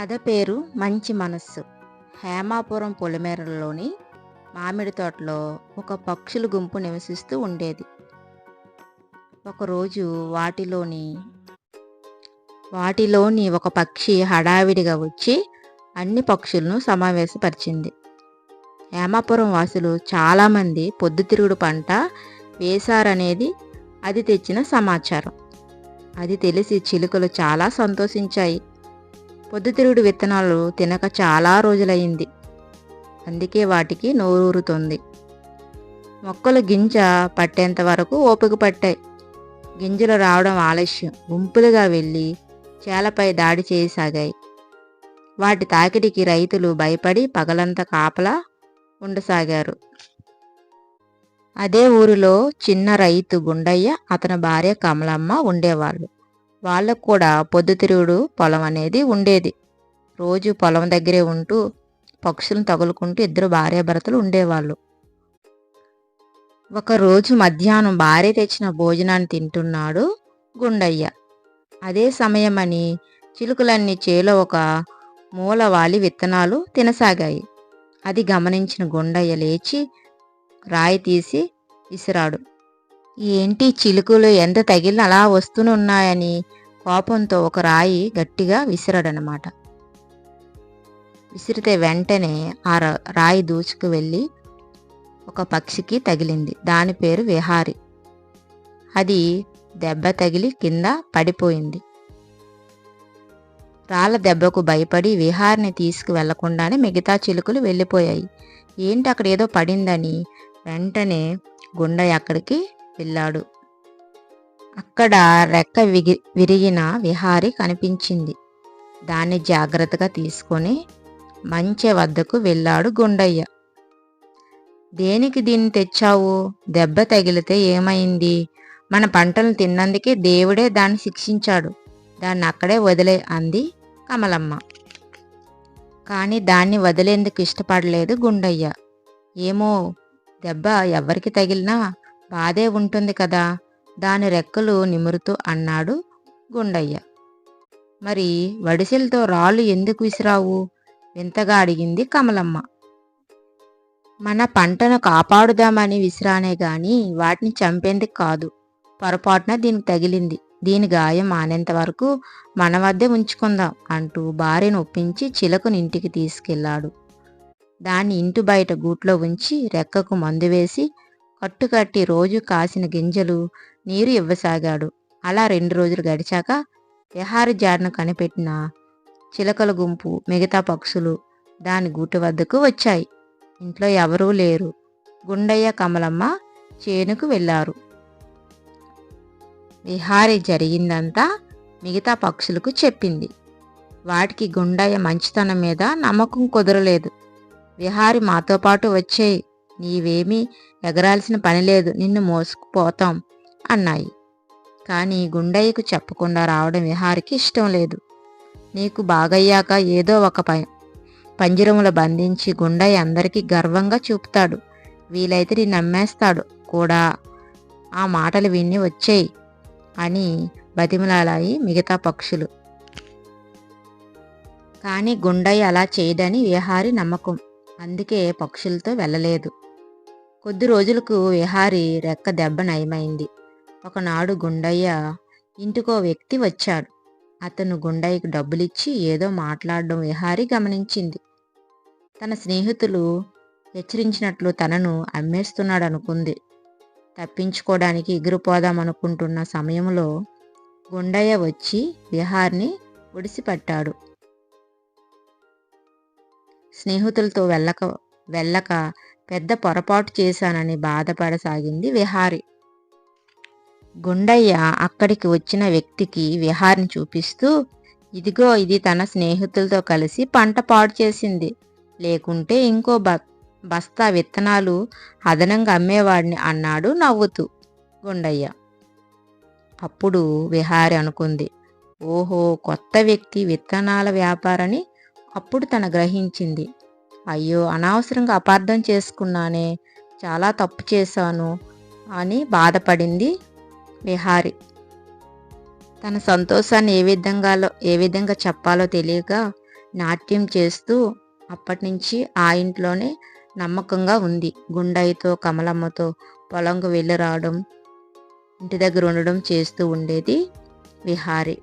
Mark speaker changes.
Speaker 1: కథ పేరు మంచి మనస్సు. హేమాపురం పొలిమేరలోని మామిడి తోటలో ఒక పక్షుల గుంపు నివసిస్తూ ఉండేది. ఒకరోజు వాటిలోని వాటిలోని ఒక పక్షి హడావిడిగా వచ్చి అన్ని పక్షులను సమావేశపరిచింది. హేమాపురం వాసులు చాలామంది పొద్దుతిరుగుడు పంట వేశారనేది అది తెచ్చిన సమాచారం. అది తెలిసి చిలుకలు చాలా సంతోషించాయి. పొద్దుతిరుగుడు విత్తనాలు తినక చాలా రోజులయ్యింది. అందుకే వాటికి నోరూరుతుంది. మొక్కలు గింజ పట్టేంత వరకు ఓపిక పట్టాయి. గింజలు రావడం ఆలస్యం. గుంపులుగా వెళ్ళి చేలపై దాడి చేయసాగాయి. వాటి తాకిడికి రైతులు భయపడి పగలంతా కాపలా ఉండసాగారు. అదే ఊరిలో చిన్న రైతు గుండయ్య అతని భార్య కమలమ్మ ఉండేవాళ్ళు. వాళ్ళకు కూడా పొద్దుతిరుగుడు పొలం అనేది ఉండేది. రోజు పొలం దగ్గరే ఉంటూ పక్షులను తగులుకుంటూ ఇద్దరు భార్యాభర్తలు ఉండేవాళ్ళు. ఒకరోజు మధ్యాహ్నం భార్య తెచ్చిన భోజనాన్ని తింటున్నాడు గుండయ్య. అదే సమయమని చిలుకలన్నీ చేలో ఒక మూల వాలి విత్తనాలు తినసాగాయి. అది గమనించిన గుండయ్య లేచి రాయి తీసి విసిరాడు. ఏంటి చిలుకలు ఎంత తగిలిన అలా వస్తూనున్నాయని కోపంతో ఒక రాయి గట్టిగా విసిరాడనమాట విసిరితే వెంటనే ఆ రాయి దూచుకు వెళ్ళి ఒక పక్షికి తగిలింది. దాని పేరు విహారి. అది దెబ్బ తగిలి కింద పడిపోయింది. రాళ్ళ దెబ్బకు భయపడి విహారిని తీసుకు వెళ్ళకుండానే మిగతా చిలుకలు వెళ్ళిపోయాయి. ఏంటి అక్కడ ఏదో పడిందని వెంటనే గుండె అక్కడికి వెళ్ళాడు. అక్కడ రెక్క విగి విరిగిన విహారి కనిపించింది. దాన్ని జాగ్రత్తగా తీసుకొని మంచె వద్దకు వెళ్ళాడు గుండయ్య. దేనికి దీన్ని తెచ్చావు? దెబ్బ తగిలితే ఏమైంది? మన పంటలు తిన్నందుకే దేవుడే దాన్ని శిక్షించాడు. దాన్ని అక్కడే వదిలే అంది కమలమ్మ. కానీ దాన్ని వదిలేందుకు ఇష్టపడలేదు గుండయ్య. ఏమో దెబ్బ ఎవరికి తగిలినా బాధే ఉంటుంది కదా? దాని రెక్కలు నిమురుతూ అన్నాడు గుండయ్య. మరి వడిసెలతో రాళ్ళు ఎందుకు విసిరావు? వింతగా అడిగింది కమలమ్మ. మన పంటను కాపాడుదామని విసిరానే గాని వాటిని చంపేందుకు కాదు. పొరపాటున దీనికి తగిలింది. దీని గాయం మానేంత వరకు మన వద్దే ఉంచుకుందాం అంటూ భార్యను ఒప్పించి చిలకను ఇంటికి తీసుకెళ్ళాడు. దాన్ని ఇంటి బయట గూట్లో ఉంచి రెక్కకు మందు వేసి కట్టుకట్టి రోజు కాసిన గింజలు నీరు ఇవ్వసాగాడు. అలా రెండు రోజులు గడిచాక విహారి జాడను కనిపెట్టిన చిలకల గుంపు మిగతా పక్షులు దాని గూటి వద్దకు వచ్చాయి. ఇంట్లో ఎవరూ లేరు. గుండయ్య కమలమ్మ చేనుకు వెళ్ళారు. విహారి జరిగిందంతా మిగతా పక్షులకు చెప్పింది. వాటికి గుండయ్య మంచితనం మీద నమ్మకం కుదరలేదు. విహారి మాతో పాటు వచ్చేయి. నీవేమీ ఎగరాల్సిన పని లేదు. నిన్ను మోసుకుపోతాం అన్నాయి. కానీ గుండయ్యకు చెప్పకుండా రావడం విహారికి ఇష్టం లేదు. నీకు బాగయ్యాక ఏదో ఒక ప పంజరముల బంధించి గుండయ్య అందరికీ గర్వంగా చూపుతాడు. వీలైతే నీ నమ్మేస్తాడు. కూడా ఆ మాటలు విని వచ్చేయి అని బతిమలాలాయి మిగతా పక్షులు. కానీ గుండయ్య అలా చేయడని విహారి నమ్మకం. అందుకే పక్షులతో వెళ్ళలేదు. కొద్ది రోజులకు విహారి రెక్క దెబ్బ నయమైంది. ఒకనాడు గుండయ్య ఇంటికో వ్యక్తి వచ్చాడు. అతను గుండయ్యకు డబ్బులిచ్చి ఏదో మాట్లాడడం విహారి గమనించింది. తన స్నేహితులు హెచ్చరించినట్లు తనను అమ్మేస్తున్నాడు అనుకుంది తప్పించుకోవడానికి ఎగిరిపోదామనుకుంటున్న సమయంలో గుండయ్య వచ్చి విహార్ని ఒడిసిపట్టాడు. స్నేహితులతో వెళ్ళక వెళ్ళక పెద్ద పొరపాటు చేశానని బాధపడసాగింది విహారి. గుండయ్య అక్కడికి వచ్చిన వ్యక్తికి విహారిని చూపిస్తూ ఇదిగో ఇది తన స్నేహితులతో కలిసి పంట పాడు చేసింది. లేకుంటే ఇంకో బ బస్తా విత్తనాలు అదనంగా అమ్మేవాడిని అన్నాడు నవ్వుతూ గుండయ్య. అప్పుడు విహారి అనుకుంది ఓహో కొత్త వ్యక్తి విత్తనాల వ్యాపారని అప్పుడు తన గ్రహించింది. అయ్యో అనవసరంగా అపార్థం చేసుకున్నానే. చాలా తప్పు చేశాను అని బాధపడింది విహారి. తన సంతోషాన్ని ఏ విధంగాలో ఏ విధంగా చెప్పాలో తెలియక నాట్యం చేస్తూ అప్పటి నుంచి ఆ ఇంట్లోనే నమ్మకంగా ఉంది. గుండయ్యతో కమలమ్మతో పొలంకు వెళ్ళి రావడం ఇంటి దగ్గర ఉండడం చేస్తూ ఉండేది విహారి.